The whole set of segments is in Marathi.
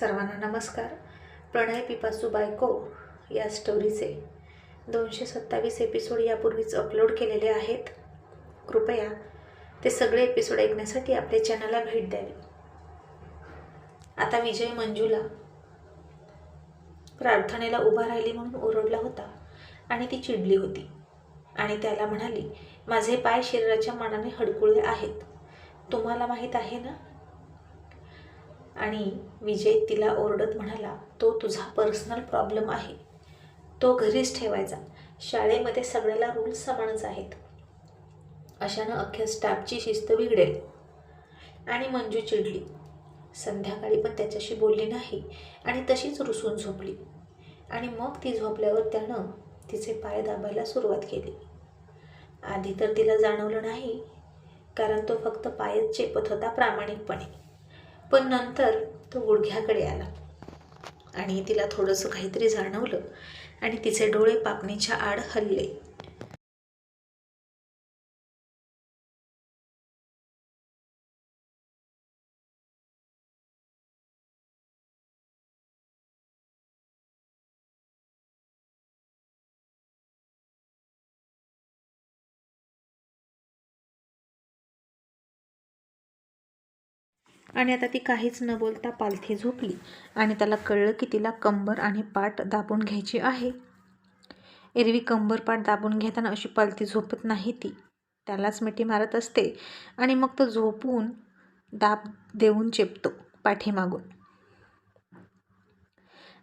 सर्वांना नमस्कार. प्रणय पिपासू बायको या स्टोरीचे दोनशे सत्तावीस एपिसोड यापूर्वीच अपलोड केलेले आहेत. कृपया ते सगळे एपिसोड ऐकण्यासाठी आपल्या चॅनलला भेट द्यावी. आता विजय मंजूला प्रार्थनेला उभा राहिली म्हणून ओरडला होता आणि ती चिडली होती. आणि त्याला म्हणाली माझे पाय शरीराच्या मानाने हडकुळे आहेत. तुम्हाला माहीत आहे ना आणि विजय तिला ओरडत म्हणाला तो तुझा पर्सनल प्रॉब्लेम आहे. तो घरीच ठेवायचा. शाळेमध्ये सगळ्याला रूल्स समानच आहेत. अशानं अख्ख्या स्टाफची शिस्त बिघडेल. आणि मंजू चिडली. संध्याकाळी पण त्याच्याशी बोलली नाही आणि तशीच रुसून झोपली. आणि मग ती झोपल्यावर त्यानं तिचे पाय दाबायला सुरुवात केली. आधी तर तिला जाणवलं नाही कारण तो फक्त पायच चेपत होता प्रामाणिकपणे. पण नंतर तो गुडघ्याकडे आला. आणि तिला थोडंसं काहीतरी जाणवलं आणि तिचे डोळे पापणीच्या आड हलले. आणि आता ती काहीच न बोलता पालथी झोपली आणि त्याला कळलं की तिला कंबर आणि पाठ दाबून घ्यायची आहे. एरवी कंबर पाठ दाबून घेताना अशी पालथी झोपत नाही ती. त्यालाच मिठी मारत असते आणि मग तो झोपून दाब देऊन चेपतो पाठीमागून.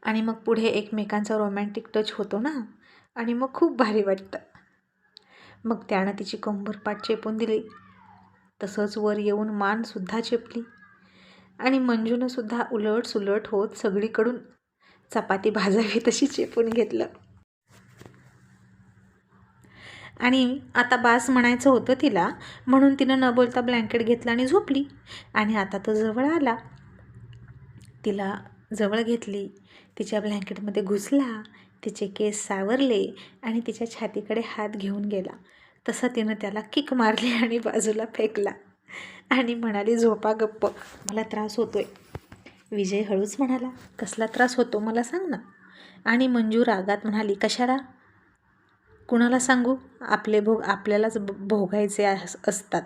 आणि मग पुढे एकमेकांचा रोमॅन्टिक टच होतो ना? आणि मग खूप भारी वाटतं. मग त्यानं तिची कंबर पाठ चेपून दिली. तसंच वर येऊन मानसुद्धा चेपली. आणि मंजूनंसुद्धा उलटसुलट उलट सुलट होत सगळीकडून चपाती भाजावी तशी चेपून घेतलं. आणि आता बास म्हणायचं होतं तिला म्हणून तिनं न बोलता ब्लँकेट घेतलं आणि झोपली. आणि आता तो जवळ आला. तिला जवळ घेतली. तिच्या ब्लँकेटमध्ये घुसला. तिचे केस सावरले आणि तिच्या छातीकडे हात घेऊन गेला. तसा तिनं त्याला किक मारली आणि बाजूला फेकला. आणि म्हणाली झोपा गप्प मला त्रास होतोय. विजय हळूच म्हणाला कसला त्रास होतो मला सांग ना. आणि मंजू रागात म्हणाली कशाला? कुणाला सांगू? आपले भोग आपल्यालाच भोगायचे अस- असतात.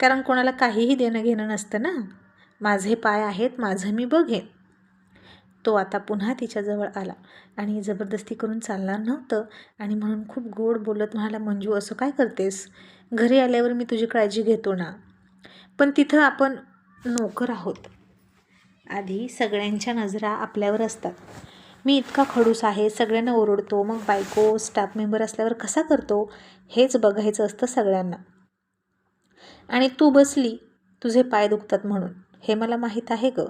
कारण कोणाला काहीही देणं घेणं नसतं ना. माझे पाय आहेत माझं मी बघेन. तो आता पुन्हा तिच्याजवळ आला आणि जबरदस्ती करून चालणार नव्हतं. आणि म्हणून खूप गोड बोलत म्हणाला मंजू असं काय करतेस? घरी आल्यावर मी तुझी काळजी घेतो ना. पण तिथं आपण नोकर आहोत. आधी सगळ्यांच्या नजरा आपल्यावर असतात. मी इतका खडूस आहे सगळ्यांना ओरडतो मग बायको स्टाफ मेंबर असल्यावर कसा करतो? हेच बघायचं असतं सगळ्यांना. आणि तू बसली तुझे पाय दुखतात म्हणून. हे मला माहीत आहे ग.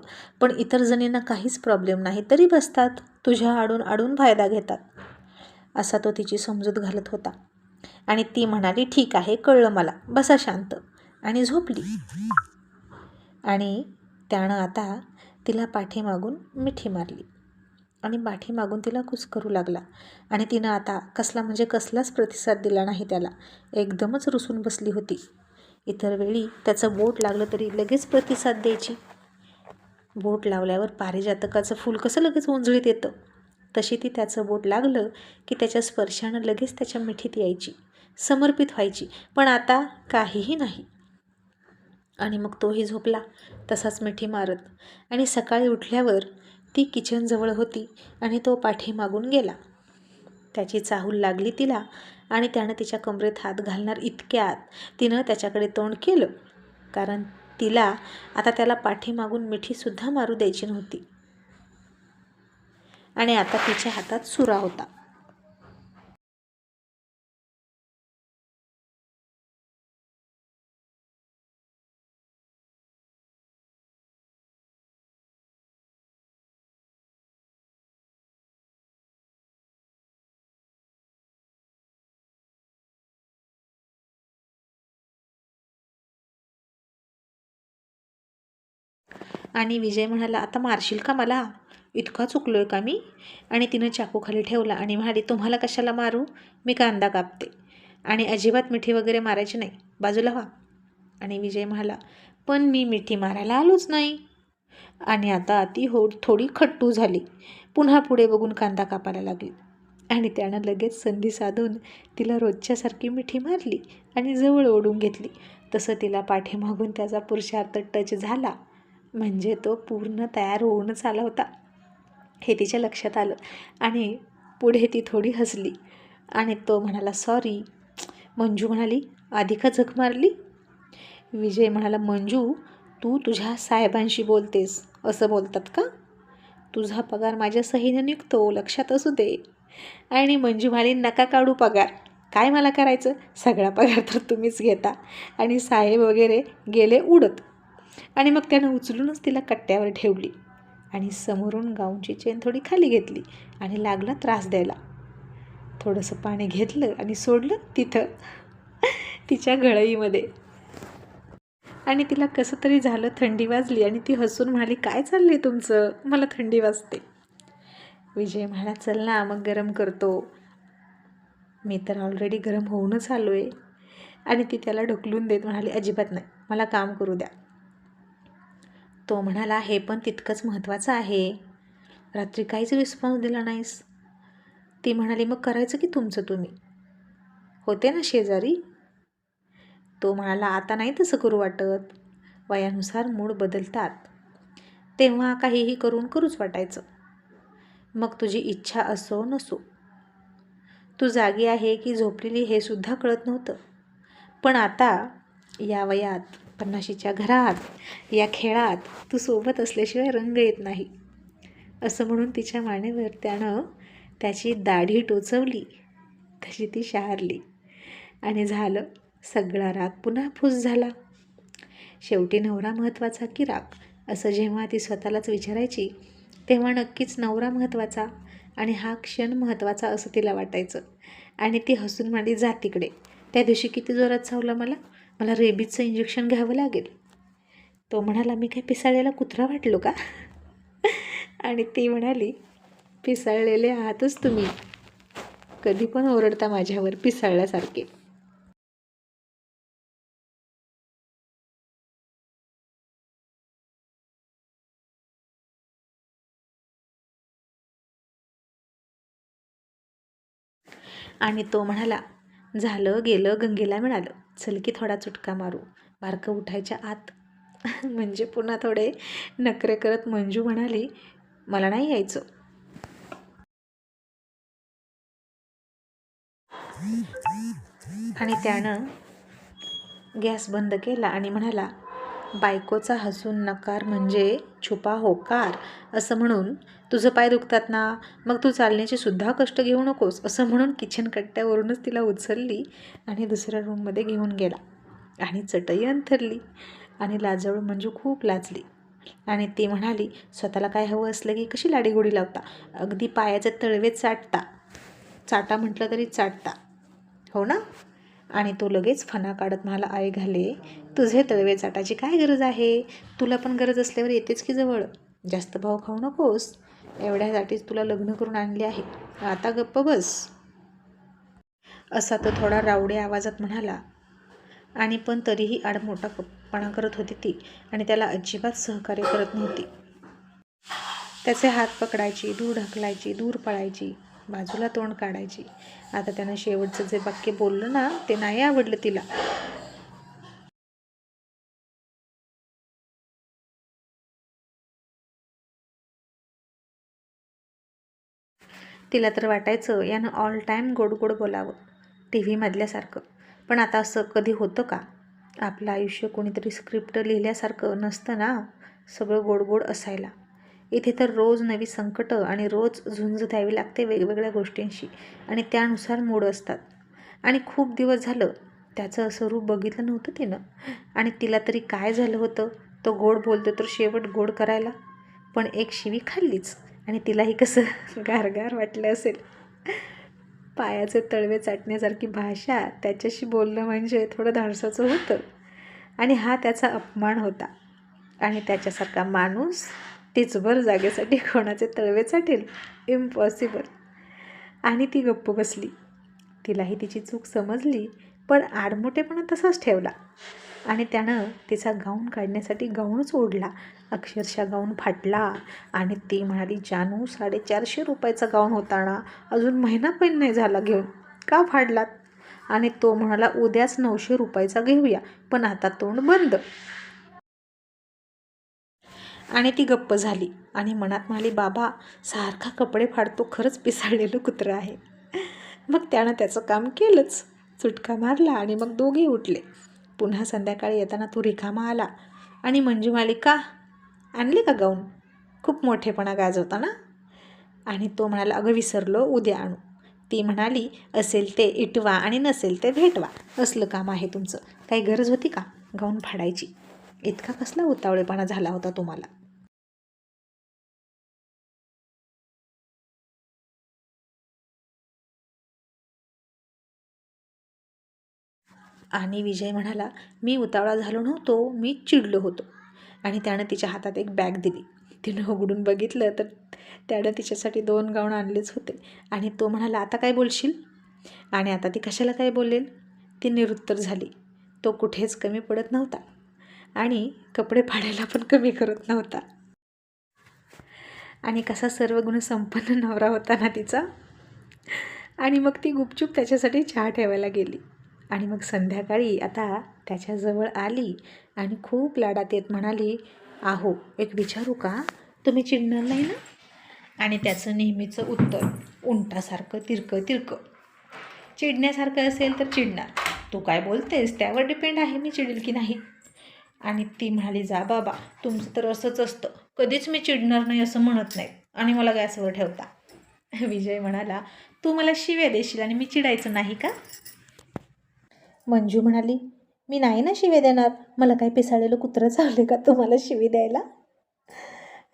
पण इतर जणींना काहीच प्रॉब्लेम नाही. तरी बसतात. तुझ्या आडून आडून फायदा घेतात. असा तो तिची समजूत घालत होता. आणि ती म्हणाली ठीक आहे कळलं मला. बसा शांत. आणि झोपली. आणि त्यानं आता तिला पाठीमागून मिठी मारली. आणि पाठीमागून तिला कुस करू लागला. आणि तिनं आता कसला म्हणजे कसलाच प्रतिसाद दिला नाही त्याला. एकदमच रुसून बसली होती. इतर वेळी त्याचं बोट लागलं तरी लगेच प्रतिसाद द्यायची. बोट लावल्यावर पारिजातकाचं फूल कसं लगेच उंजळीत येतं? तशी ती त्याचं बोट लागलं की त्याच्या स्पर्शानं लगेच त्याच्या मिठीत यायची समर्पित व्हायची. पण आता काहीही नाही. आणि मग तोही झोपला तसाच मिठी मारत. आणि सकाळी उठल्यावर ती किचनजवळ होती आणि तो पाठीमागून गेला. त्याची चाहूल लागली तिला आणि त्यानं तिच्या कमरेत हात घालणार इतक्यात तिनं त्याच्याकडे तोंड केलं. कारण तिला आता त्याला पाठीमागून मिठीसुद्धा मारू द्यायची नव्हती. आणि आता तिच्या हातात सुरा होता. आणि विजय म्हणाला आता मारशील का मला? इतका चुकलो आहे का मी? आणि तिनं चाकू खाली ठेवला आणि म्हणाली तुम्हाला कशाला मारू? मी कांदा कापते आणि अजिबात मिठी वगैरे मारायची नाही. बाजूला व्हा. आणि विजय म्हणाला पण मी मिठी मारायला आलोच नाही. आणि आता ती हो थोडी खट्टू झाली. पुन्हा पुढे बघून कांदा कापायला लागली. आणि त्यानं लगेच संधी साधून तिला रोजच्यासारखी मिठी मारली आणि जवळ ओढून घेतली. तसं तिला पाठीमागून त्याचा पुरुषार्थ टच झाला. म्हणजे तो पूर्ण तयार होऊनच आला होता. हे तिच्या लक्षात आलं आणि पुढे ती थोडी हसली आणि तो म्हणाला सॉरी. मंजू म्हणाली आधी का झक मारली? विजय म्हणाला मंजू तू तुझ्या साहेबांशी बोलतेस असं बोलतात का? तुझा पगार माझ्या सहीनं निघतो लक्षात असू दे. आणि मंजू म्हणाली नका काढू पगार. काय मला करायचं? सगळा पगार तर तुम्हीच घेता. आणि साहेब वगैरे गेले उडत. आणि मग त्यानं उचलूनच तिला कट्ट्यावर ठेवली आणि समोरून गाऊनची चेन थोडी खाली घेतली आणि लागला त्रास द्यायला. थोडंसं पाणी घेतलं आणि सोडलं तिथं तिच्या गळईमध्ये. आणि तिला कसं तरी झालं थंडी वाजली आणि ती हसून म्हणाली काय चाललं आहे तुमचं? मला थंडी वाजते. विजय म्हणा चल ना मग गरम करतो. मी तर ऑलरेडी गरम होऊनच आलो आहे आणि ती त्याला ढकलून देत म्हणाली अजिबात नाही मला काम करू द्या. तो म्हणाला हे पण तितकंच महत्त्वाचं आहे. रात्री काहीच रिस्पॉन्स दिला नाहीस. ती म्हणाली मग करायचं की तुमचं तुम्ही? होते ना शेजारी. तो म्हणाला आता नाही तसं करू वाटत. वयानुसार मूड बदलतात. तेव्हा काहीही करून करूच वाटायचं. मग तुझी इच्छा असो नसो. तू जागी आहे की झोपलेली हे सुद्धा कळत नव्हतं. पण आता या वयात पन्नाशीच्या घरात या खेळात तू सोबत असल्याशिवाय रंग येत नाही. असं म्हणून तिच्या मानेवर त्यानं त्याची दाढी टोचवली. तशी ती शहारली आणि झालं सगळा राग पुन्हा फूस झाला. शेवटी नवरा महत्त्वाचा की राग? असं जेव्हा ती स्वतःलाच विचारायची तेव्हा नक्कीच नवरा महत्त्वाचा आणि हा क्षण महत्त्वाचा असं तिला वाटायचं. आणि ती हसून मांडी जा तिकडे. त्या दिवशी किती जोरात चावलं मला? मला रेबीजचं इंजेक्शन घ्यावं लागेल. तो म्हणाला मी काय पिसाळलेला कुत्रा वाटलो का? आणि ती म्हणाली पिसाळलेले आहातच तुम्ही. कधी पण ओरडता माझ्यावर पिसाळल्यासारखे. आणि तो म्हणाला झालं गेलं गंगेला मिळालं. चल की थोडा चुटका मारू. बारकं उठायच्या आत. म्हणजे पुन्हा थोडे नखरे करत मंजू म्हणाली मला नाही यायचं. आणि त्यानं गॅस बंद केला आणि म्हणाला बायकोचा हसून नकार म्हणजे छुपा होकार असं म्हणून तुझं पाय दुखतात ना? मग तू चालण्याचे सुद्धा कष्ट घेऊ नकोस असं म्हणून किचन कट्ट्यावरूनच तिला उचलली आणि दुसऱ्या रूममध्ये घेऊन गेला. आणि चटई अंथरली आणि लाजवळ म्हणजे खूप लाजली. आणि ती म्हणाली स्वतःला काय हवं असलं की कशी लाडीगोडी लावता? अगदी पायाचे तळवे चाटता. चाटा म्हटलं तरी चाटता. हो ना? आणि तो लगेच फणा काढत म्हणाला आई घाले तुझे तळवे चाटाची काय गरज आहे? तुला पण गरज असल्यावर येतेच की जवळ? जास्त भाव खाऊ नकोस. एवढ्यासाठीच तुला लग्न करून आणले आहे. आता गप्प बस. असा तो थोडा रावड्या आवाजात म्हणाला. आणि पण तरीही आडमोठा करत होती ती आणि त्याला अजिबात सहकार्य करत नव्हती. त्याचे हात पकडायची दूर ढकलायची दूर पळायची. बाजूला तोंड काढायची. आता त्यानं शेवटचं जे वाक्य बोललं ना ते नाही आवडलं तिला. तिला तर वाटायचं यानं ऑल टाईम गोड गोड बोलावं टी व्हीमधल्यासारखं पण आता असं कधी होतं का? आपलं आयुष्य कोणीतरी स्क्रिप्ट लिहिल्यासारखं नसतं ना सगळं गोड गोड असायला. इथे तर रोज नवी संकटं आणि रोज झुंज द्यावी लागते वेगवेगळ्या गोष्टींशी आणि त्यानुसार मूड असतात. आणि खूप दिवस झालं त्याचं असं रूप बघितलं नव्हतं तिनं. आणि तिला तरी काय झालं होतं? तो गोड बोलतो तर शेवट गोड करायला. पण एक शिवी खाल्लीच आणि तिलाही कसं गारगार वाटलं असेल. पायाचे तळवे चाटण्यासारखी भाषा त्याच्याशी बोलणं म्हणजे थोडं धाडसाचं होतं. आणि हा त्याचा अपमान होता. आणि त्याच्यासारखा माणूस टिचभर जागेसाठी कोणाचे तळवे चाटेल? इम्पॉसिबल आणि ती गप्प बसली. तिलाही तिची चूक समजली पण आडमोठेपणा तसाच ठेवला. आणि त्यानं तिचा गाऊन काढण्यासाठी गाऊनच ओढला. अक्षरशः गाऊन फाटला. आणि ती म्हणाली जानू साडेचारशे रुपयाचा गाऊन होता ना? अजून महिना पण नाही झाला घेऊन. का फाडलात? आणि तो म्हणाला उद्याच नऊशे रुपयाचा घेऊया पण आता तोंड बंद. आणि ती गप्प झाली. आणि मनात म्हणाली बाबा सारखा कपडे फाडतो खरंच पिसाळलेलं कुत्रं आहे. मग त्यानं त्याचं काम केलंच. चुटका मारला आणि मग दोघे उठले. पुन्हा संध्याकाळी येताना तो रिकामा आला. आणि मंजू म्हणाली का? आणली का गाऊन? खूप मोठेपणा गाजवता ना? आणि तो म्हणाला अगं विसरलो उद्या आणू. ती म्हणाली असेल ते इटवा आणि नसेल ते भेटवा. असलं काम आहे तुमचं. काही गरज होती का गाऊन फाडायची? इतका कसला उतावळेपणा झाला होता तुम्हाला. आणि विजय म्हणाला मी उतावळा झालो नव्हतो मी चिडलो होतो. आणि त्यानं तिच्या हातात एक बॅग दिली. तिनं उघडून बघितलं तर त्यानं तिच्यासाठी दोन गाऊन आणलेच होते. आणि तो म्हणाला आता काय बोलशील? आणि आता ती कशाला काय बोलेल? ती निरुत्तर झाली. तो कुठेच कमी पडत नव्हता. आणि कपडे फाडायला पण कमी करत नव्हता. आणि कसा सर्व गुण संपन्न नवरा होता ना तिचा. आणि मग ती गुपचूप त्याच्यासाठी चहा ठेवायला गेली. आणि मग संध्याकाळी आता त्याच्याजवळ आली आणि खूप लाडात येत म्हणाली आहो एक विचारू का? तुम्ही चिडणार नाही ना? आणि त्याचं नेहमीचं उत्तर उंटासारखं तिरकं तिरकं. चिडण्यासारखं असेल तर चिडणार. तू काय बोलतेस? त्यावर डिपेंड आहे मी चिडेल की नाही. आणि ती म्हणाली जा बाबा तुमचं तर असंच असतं. कधीच मी चिडणार नाही असं म्हणत नाही. आणि मला गॅसवर ठेवता. विजय म्हणाला तू मला शिव्या देशील आणि मी चिडायचं नाही का? मंजू म्हणाली मी नाही ना शिवे देणार. मला काय पिसाळलेलं कुत्रं चावले का तुम्हाला शिवी द्यायला?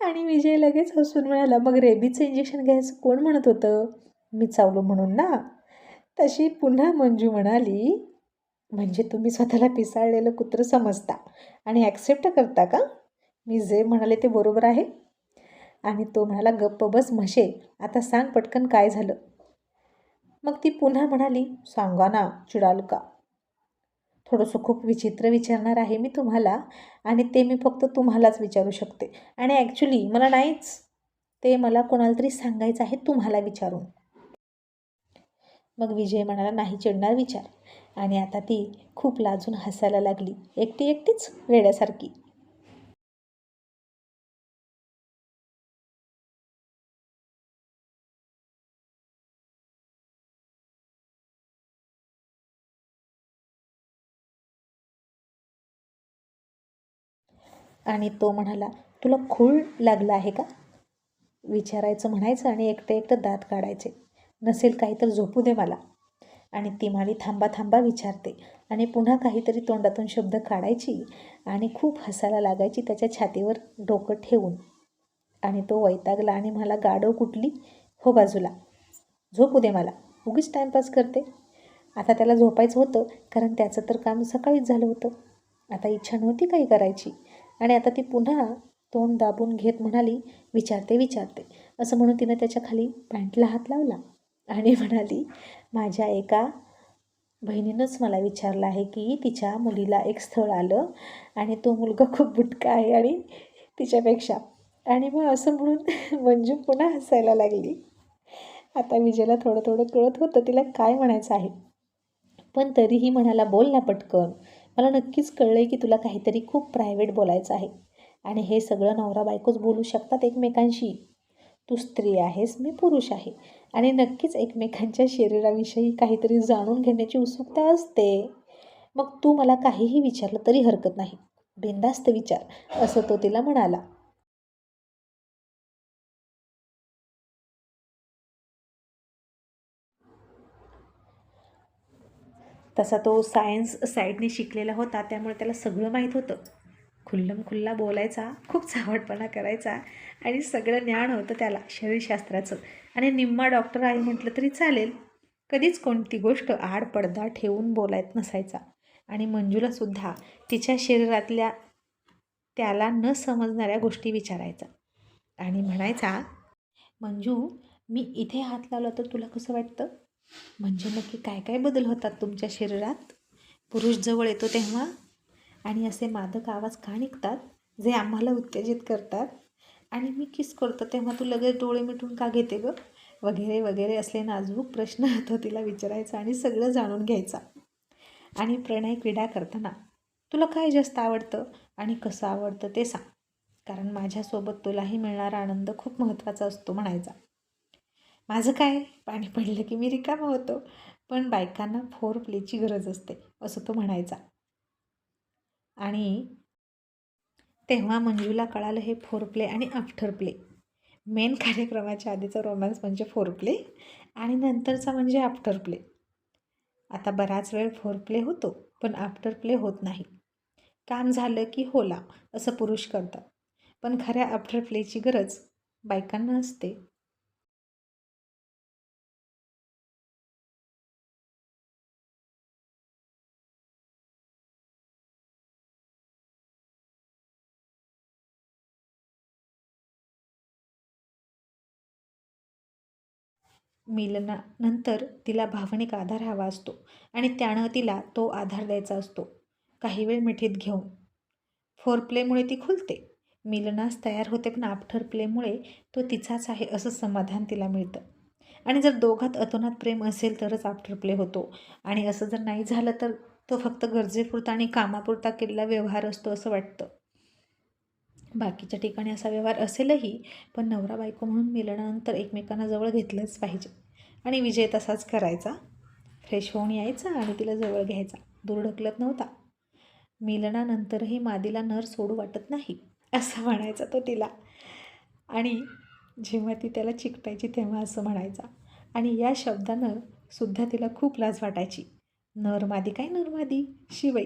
आणि विजय लगेच हसून म्हणाला मग रेबीचं इंजेक्शन घ्यायचं कोण म्हणत होतं? मी चावलो म्हणून ना. तशी पुन्हा मंजू म्हणाली म्हणजे तुम्ही स्वतःला पिसाळलेलं कुत्रं समजता आणि ॲक्सेप्ट करता का? मी जे म्हणाले ते बरोबर आहे. आणि तो म्हणाला गप्प बस म्हशे आता सांग पटकन काय झालं. मग ती पुन्हा म्हणाली सांगा ना चिडाल का? थोडंसं खूप विचित्र विचारणार आहे मी तुम्हाला आणि ते मी फक्त तुम्हालाच विचारू शकते. आणि ॲक्च्युली मला नाहीच ते मला कोणाला तरी सांगायचं आहे तुम्हाला विचारून. मग विजय म्हणाला नाही चिडणार विचार. आणि आता ती खूप लाजून हसायला लागली एकटी एकटीच वेड्यासारखी. आणि तो म्हणाला तुला खूळ लागला आहे का? विचारायचं म्हणायचं आणि एकटं एकटं दात काढायचे. नसेल काही तर झोपू दे मला. आणि ती माळी थांबा थांबा विचारते. आणि पुन्हा काहीतरी तोंडातून शब्द काढायची आणि खूप हसायला लागायची त्याच्या छातीवर डोकं ठेवून. आणि तो वैतागला आणि मला गाडव कुठली? हो बाजूला. झोपू दे मला. उगीच टाईमपास करते. आता त्याला झोपायचं होतं कारण त्याचं तर काम सकाळीच झालं होतं. आता इच्छा नव्हती काही करायची. आणि आता ती पुन्हा तोंड दाबून घेत म्हणाली विचारते विचारते. असं म्हणून तिनं त्याच्याखाली पॅन्टला हात लावला आणि म्हणाली माझ्या एका बहिणीनंच मला विचारलं आहे की तिच्या मुलीला एक स्थळ आलं आणि तो मुलगा खूप बुटका आहे आणि तिच्यापेक्षा. आणि मग असं म्हणून मंजू पुन्हा हसायला लागली. आता विजयला थोडं थोडं कळत होतं तिला काय म्हणायचं आहे. पण तरीही म्हणाला बोल ना पटकन. मला नक्कीच कळलं आहे की तुला काहीतरी खूप प्रायव्हेट बोलायचं आहे. आणि हे सगळं नवरा बायकोच बोलू शकतात एकमेकांशी. तू स्त्री आहेस मी पुरुष आहे. आणि नक्कीच एकमेकांच्या शरीराविषयी काहीतरी जाणून घेण्याची उत्सुकता असते. मग तू मला काहीही विचारलं तरी हरकत नाही. बिंदास्त विचार असं तो तिला म्हणाला. तसा तो सायन्स साईडने शिकलेला होता त्यामुळे त्याला सगळं माहीत होतं. खुल्लम खुल्ला बोलायचा खूप चावटपणा करायचा आणि सगळं ज्ञान होतं त्याला शरीरशास्त्राचं. आणि निम्मा डॉक्टर आहे म्हटलं तरी चालेल. कधीच कोणती गोष्ट आड पडदा ठेवून बोलायत नसायचा. आणि मंजूलासुद्धा तिच्या शरीरातल्या त्याला न समजणाऱ्या गोष्टी विचारायचा. आणि म्हणायचा मंजू मी इथे हात लावला तर तुला कसं वाटतं? म्हणजे नक्की काय काय बदल होतात तुमच्या शरीरात? पुरुष जवळ येतो तेव्हा आणि असे मादक आवाज का निघतात? जे आम्हाला उत्तेजित करतात. आणि मी किस करतो तेव्हा तू लगेच डोळे मिटून का घेते गं? वगैरे वगैरे असले नाजूक प्रश्न तो तिला विचारायचा आणि सगळं जाणून घ्यायचा. आणि प्रणय क्रीडा करताना तुला काय जास्त आवडतं आणि कसं आवडतं ते सांग. कारण माझ्यासोबत तुलाही मिळणारा आनंद खूप महत्त्वाचा असतो म्हणायचा. माझं काय पाणी पडलं की मी रिकामा होतो. पण बायकांना फोर प्लेची गरज असते असं तो म्हणायचा. आणि तेव्हा मंजूला कळालं हे फोर प्ले आणि आफ्टर प्ले. मेन कार्यक्रमाच्या आधीचा रोमॅन्स म्हणजे फोर प्ले आणि नंतरचा म्हणजे आफ्टर प्ले. आता बराच वेळ फोर प्ले होतो पण आफ्टर प्ले होत नाही. काम झालं की होला असं पुरुष करतात. पण खऱ्या आफ्टर प्लेची गरज बायकांना असते मिलनानंतर तिला भावनिक आधार हवा असतो आणि त्यानं तिला तो आधार द्यायचा असतो. काही वेळ मिठीत घेऊन. फोर प्लेमुळे ती खुलते. मिलनास तयार होते पण आफ्टर प्लेमुळे तो तिचाच आहे असं समाधान तिला मिळतं. आणि जर दोघात अतोनात प्रेम असेल तरच आफ्टर प्ले होतो. आणि असं जर नाही झालं तर तो फक्त गरजेपुरता आणि कामापुरता केलेला व्यवहार असतो असं वाटतं. बाकीच्या ठिकाणी असा व्यवहार असेलही पण नवरा बायको म्हणून मिलनानंतर एकमेकांना जवळ घेतलंच पाहिजे. आणि विजय तसाच करायचा. फ्रेश होऊन यायचा आणि तिला जवळ घ्यायचा. दूर ढकलत नव्हता. मिलनानंतरही मादीला नर सोडू वाटत नाही असं म्हणायचा तो तिला. आणि जेव्हा ती त्याला चिकटायची तेव्हा असं म्हणायचा. आणि या शब्दानं सुद्धा तिला खूप लाज वाटायची. नरमादी काय नरमादी शिवाय.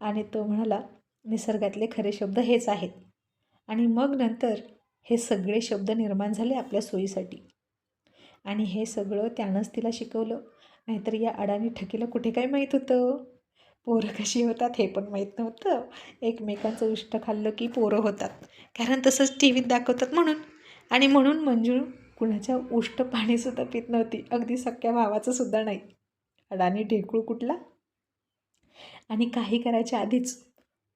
आणि तो म्हणाला निसर्गातले खरे शब्द हेच आहेत. आणि मग नंतर हे सगळे शब्द निर्माण झाले आपल्या सोयीसाठी. आणि हे सगळं त्यानंच तिला शिकवलं. नाहीतर या अडाणी ठकीला कुठे काय माहीत होतं? पोरं कशी होतात हे पण माहीत नव्हतं. एकमेकांचं उष्ट खाल्लं की पोरं होतात. कारण तसंच टी व्हीत दाखवतात म्हणून. आणि म्हणून मंजू कुणाच्या उष्ट पाणीसुद्धा पित नव्हती. अगदी सख्या भावाचं सुद्धा नाही. अडाणी ढेकूळ कुठला? आणि काही करायच्या आधीच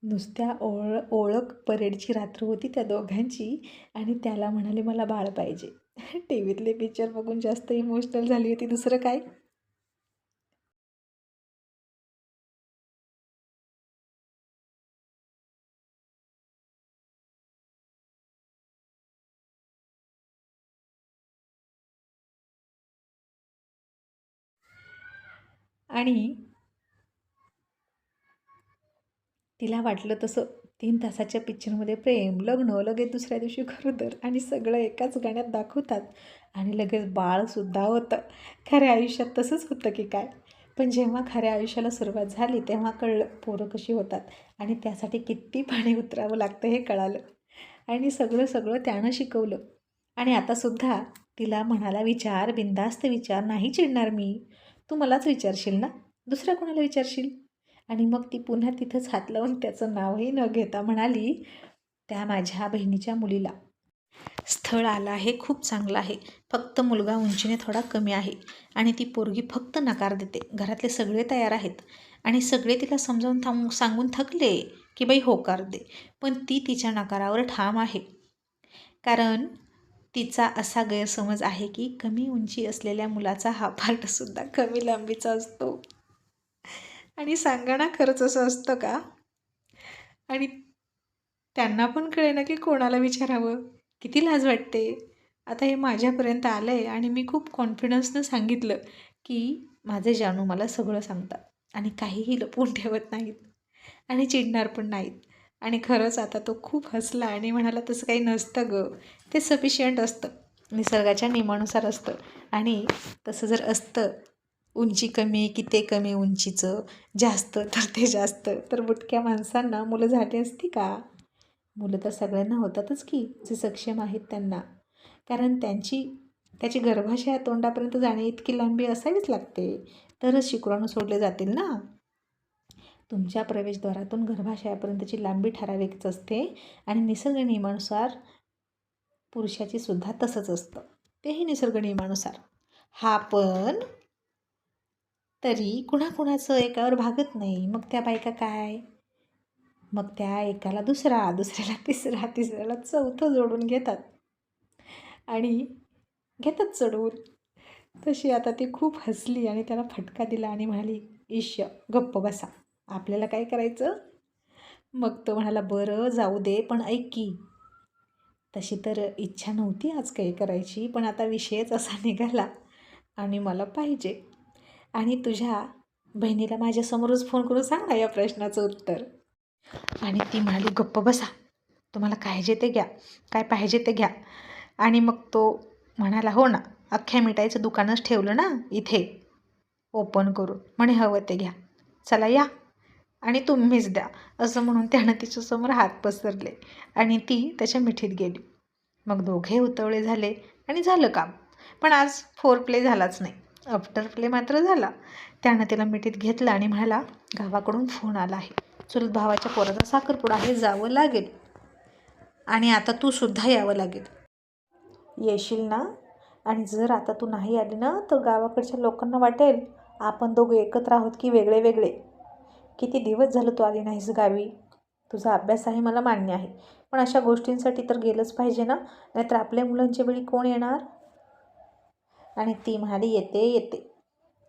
नुसत्या ओळ ओळख परेडची रात्र होती त्या दोघांची आणि त्याला म्हणाले मला बाळ पाहिजे. टी व्हीतले पिक्चर बघून जास्त इमोशनल झाली होती. दुसरं काय? आणि तिला वाटलं तसं तीन तासाच्या पिक्चरमध्ये प्रेम लग्न लगेच दुसऱ्या दिवशी खरोदर आणि सगळं एकाच गाण्यात दाखवतात आणि लगेच बाळसुद्धा होतं. खऱ्या आयुष्यात तसंच होतं की काय? पण जेव्हा खऱ्या आयुष्याला सुरुवात झाली तेव्हा कळलं पोरं कशी होतात आणि त्यासाठी किती पाणी उतरावं लागतं हे कळालं. आणि सगळं सगळं त्यानं शिकवलं. आणि आतासुद्धा तिला म्हणाला विचार बिंदास्त विचार नाही चिडणार मी. तू मलाच विचारशील ना? दुसऱ्या कोणाला विचारशील? आणि मग ती पुन्हा तिथंच हात लावून त्याचं नावही न घेता म्हणाली त्या माझ्या बहिणीच्या मुलीला. स्थळ आलं आहे खूप चांगलं आहे. फक्त मुलगा उंचीने थोडा कमी आहे आणि ती पोरगी फक्त नकार देते. घरातले सगळे तयार आहेत आणि सगळे तिला समजावून थांब सांगून थकले की बाई होकार दे. पण ती तिच्या नकारावर ठाम आहे. कारण तिचा असा गैरसमज आहे की कमी उंची असलेल्या मुलाचा हा पार्टसुद्धा कमी लांबीचा असतो. आणि सांगा ना खरंच असं असतं का? आणि त्यांना पण कळे ना की कोणाला विचारावं? किती लाज वाटते? आता हे माझ्यापर्यंत आलं आहे आणि मी खूप कॉन्फिडन्सनं सांगितलं की माझे जानू मला सगळं सांगतात आणि काहीही लपवून ठेवत नाहीत आणि चिडणार पण नाहीत. आणि खरंच आता तो खूप हसला आणि म्हणाला तसं काही नसतं गं. ते सफिशियंट असतं. निसर्गाच्या नियमानुसार असतं. आणि तसं जर असतं उंची कमी की ते कमी उंचीचं जास्त तर ते जास्त. तर बुटक्या माणसांना मुलं झाली असती का? मुलं तर सगळ्यांना होतातच की जे सक्षम आहेत त्यांना. कारण त्यांची त्याची गर्भाशया तोंडापर्यंत जाणे इतकी लांबी असावीच लागते. तरच शुक्राणू सोडले जातील ना? तुमच्या प्रवेशद्वारातून गर्भाशयापर्यंतची लांबी ठराविकच असते आणि निसर्ग नियमानुसार पुरुषाची सुद्धा तसंच असतं. तेही निसर्ग नियमानुसार. हा पण तरी कुणाकुणाचं एकावर भागत नाही. मग त्या बायका काय? मग त्या एकाला दुसरा दुसऱ्याला तिसरा तिसऱ्याला चौथं जोडून घेतात. आणि घेतात चढवून तशी आता ती खूप हसली आणि त्याला फटका दिला आणि म्हणाली ईश्य गप्प बसा. आपल्याला काय करायचं? मग तो म्हणाला बरं जाऊ दे पण ऐक. की तशी तर इच्छा नव्हती आज काही करायची पण आता विषयच असा निघाला आणि मला पाहिजे. आणि तुझ्या बहिणीला माझ्यासमोरच फोन करून सांग ना या प्रश्नाचं उत्तर. आणि ती म्हणाली गप्प बसा. तुम्हाला पाहिजे ते घ्या. काय पाहिजे ते घ्या. आणि मग तो म्हणाला हो ना. अख्ख्या मिठाईचं दुकानच ठेवलं ना इथे. ओपन करून म्हणे हवं ते घ्या. चला या. आणि तुम्हीच द्या. असं म्हणून त्यानं तिच्यासमोर हात पसरले आणि ती त्याच्या मिठीत गेली. मग दोघे उतवळे झाले आणि झालं काम. पण आज फोर प्ले झालाच नाही. आफ्टर प्ले मात्र झाला. त्यानं तिला मिठीत घेतलं आणि म्हणाला गावाकडून फोन आला आहे. चुलत भावाच्या पोराचा साखरपुडा आहे जावं लागेल. आणि आता तू सुद्धा यावं लागेल. येशील ना? आणि जर आता तू नाही आली ना तर गावाकडच्या लोकांना वाटेल आपण दोघं एकत्र आहोत की वेगळे वेगळे. किती दिवस झालं तू आली नाहीस गावी? तुझा अभ्यास आहे मला मान्य आहे. पण अशा गोष्टींसाठी तर गेलंच पाहिजे ना? नाहीतर आपल्या मुलांच्या वेळी कोण येणार? आणि ती म्हणाली येते येते.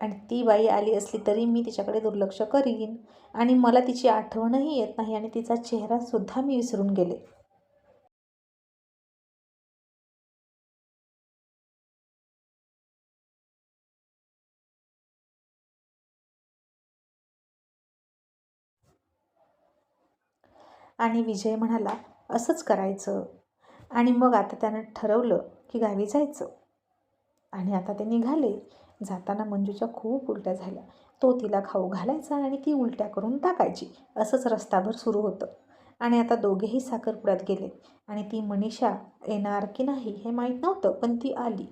आणि ती बाई आली असली तरी मी तिच्याकडे दुर्लक्ष करीन आणि मला तिची आठवणही येत नाही आणि तिचा चेहरासुद्धा मी विसरून गेले. आणि विजय म्हणाला असंच करायचं. आणि मग आता त्यानं ठरवलं की गावी जायचं. आणि आता ते निघाले. जाताना मंजूच्या खूप उलट्या झाल्या. तो तिला खाऊ घालायचा आणि ती उलट्या करून टाकायची. असंच रस्ताभर सुरू होतं. आणि आता दोघेही साखरपुड्यात गेले. आणि ती मनीषा येणार की नाही हे माहीत नव्हतं पण ती आली.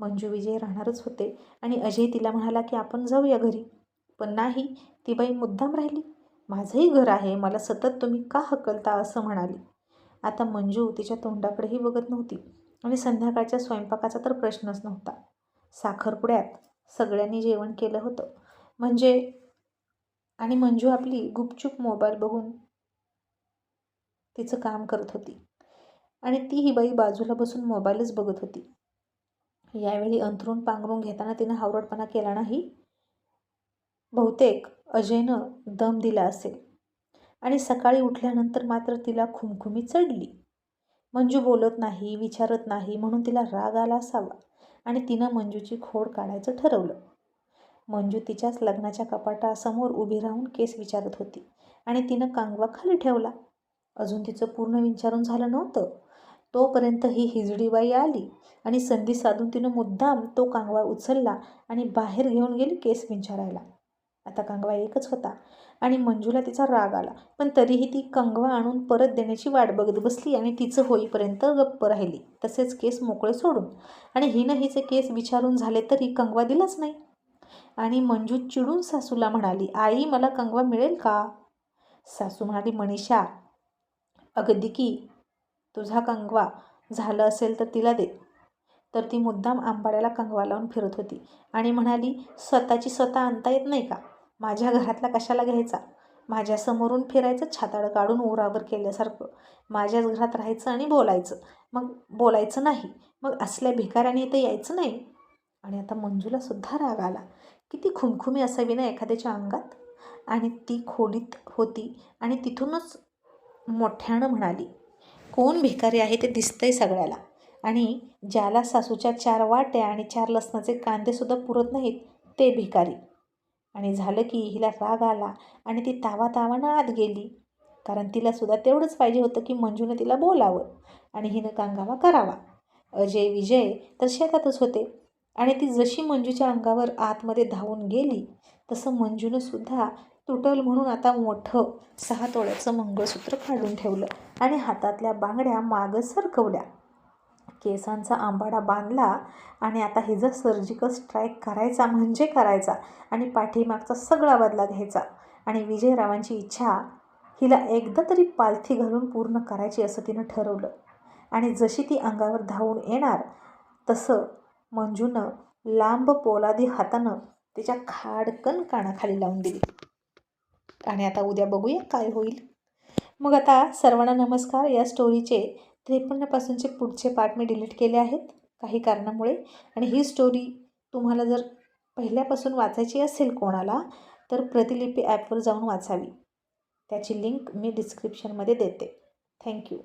मंजू विजय राहणारच होते आणि अजय तिला म्हणाला की आपण जाऊया घरी. पण नाही ती बाई मुद्दाम राहिली. माझंही घर आहे मला सतत तुम्ही का हकलता असं म्हणाली. आता मंजू तिच्या तोंडाकडेही बघत नव्हती. आणि संध्याकाळच्या स्वयंपाकाचा तर प्रश्नच नव्हता. साखरपुड्यात सगळ्यांनी जेवण केलं होतं. म्हणजे आणि मंजू आपली गुपचूप मोबाईल बघून तिचं काम करत होती. आणि ती ही बाई बाजूला बसून मोबाईलच बघत होती. यावेळी अंथरून पांघरून घेताना तिनं हावरटपणा केला नाही. बहुतेक अजयनं दम दिला असेल. आणि सकाळी उठल्यानंतर मात्र तिला खुमखुमी चढली. मंजू बोलत नाही विचारत नाही म्हणून तिला राग आला असावा आणि तिनं मंजूची खोड काढायचं ठरवलं. मंजू तिच्याच लग्नाच्या कपाटासमोर उभी राहून केस विचारत होती आणि तिनं कांगवा खाली ठेवला. अजून तिचं पूर्ण विचारून झालं नव्हतं. तोपर्यंत ही हिजडीबाई आली आणि संधी साधून तिनं मुद्दाम तो कांगवा उचलला आणि बाहेर घेऊन गेली केस विंचारायला. आता कांगवा एकच होता. आणि मंजूला तिचा राग आला. पण तरीही ती कंगवा आणून परत देण्याची वाट बघत बसली आणि तिचं होईपर्यंत गप्प राहिली. तसेच केस मोकळे सोडून. आणि हिनं हिचे केस विचारून झाले तरी कंगवा दिलाच नाही. आणि मंजू चिडून सासूला म्हणाली आई मला कंगवा मिळेल का? सासू म्हणाली मनीषा अगदी की. तुझा कंगवा झालं असेल तर तिला दे. तर ती मुद्दाम आंबाड्याला कंगवा लावून फिरत होती. आणि म्हणाली स्वतःची स्वतः आणता येत नाही का? माझ्या घरातला कशाला घ्यायचा? माझ्यासमोरून फिरायचं छाताड काढून उरावर केल्यासारखं. माझ्याच घरात राहायचं आणि बोलायचं. मग बोलायचं नाही. मग असल्या भिकाऱ्याने इथं यायचं नाही. आणि आता मंजूलासुद्धा राग आला. किती खुमखुमी असावी ना एखाद्याच्या अंगात? आणि ती खोलीत होती आणि तिथूनच मोठ्यानं म्हणाली कोण भिकारी आहे ते दिसतंय सगळ्याला. आणि ज्याला सासूच्या चार वाट्या आणि चार लसणाचे कांदेसुद्धा पुरत नाहीत ते भिकारी. आणि झालं की हिला राग आला आणि ती तावा तावानं आत गेली. कारण तिलासुद्धा तेवढंच पाहिजे होतं की मंजूनं तिला बोलावं आणि हिनं कांगावा करावा. अजय विजय तर शेतातच होते आणि ती जशी मंजूच्या अंगावर आतमध्ये धावून गेली तसं मंजूनं सुद्धा तुटल म्हणून आता मोठं सहा तोळ्याचं मंगळसूत्र काढून ठेवलं आणि हातातल्या बांगड्या मागं सरकवल्या. केसांचा आंबाडा बांधला आणि आता हिचा सर्जिकल स्ट्राईक करायचा म्हणजे करायचा आणि पाठीमागचा सगळा बदला घ्यायचा आणि विजयरावांची इच्छा हिला एकदा तरी पालथी घालून पूर्ण करायची असं तिनं ठरवलं. आणि जशी ती अंगावर धावून येणार तसं मंजूनं लांब पोलादी हातानं तिच्या खाडकन कानाखाली लावून दिली. आणि आता उद्या बघूया काय होईल. मग आता सर्वांना नमस्कार या स्टोरीचे त्रेपन्नपासूनचे पुढचे पार्ट मी डिलीट केले आहेत काही कारणामुळे. आणि ही स्टोरी तुम्हाला जर पहिल्यापासून वाचायची असेल कोणाला तर प्रतिलिपी ॲपवर जाऊन वाचावी. त्याची लिंक मी डिस्क्रिप्शनमध्ये देते. थँक्यू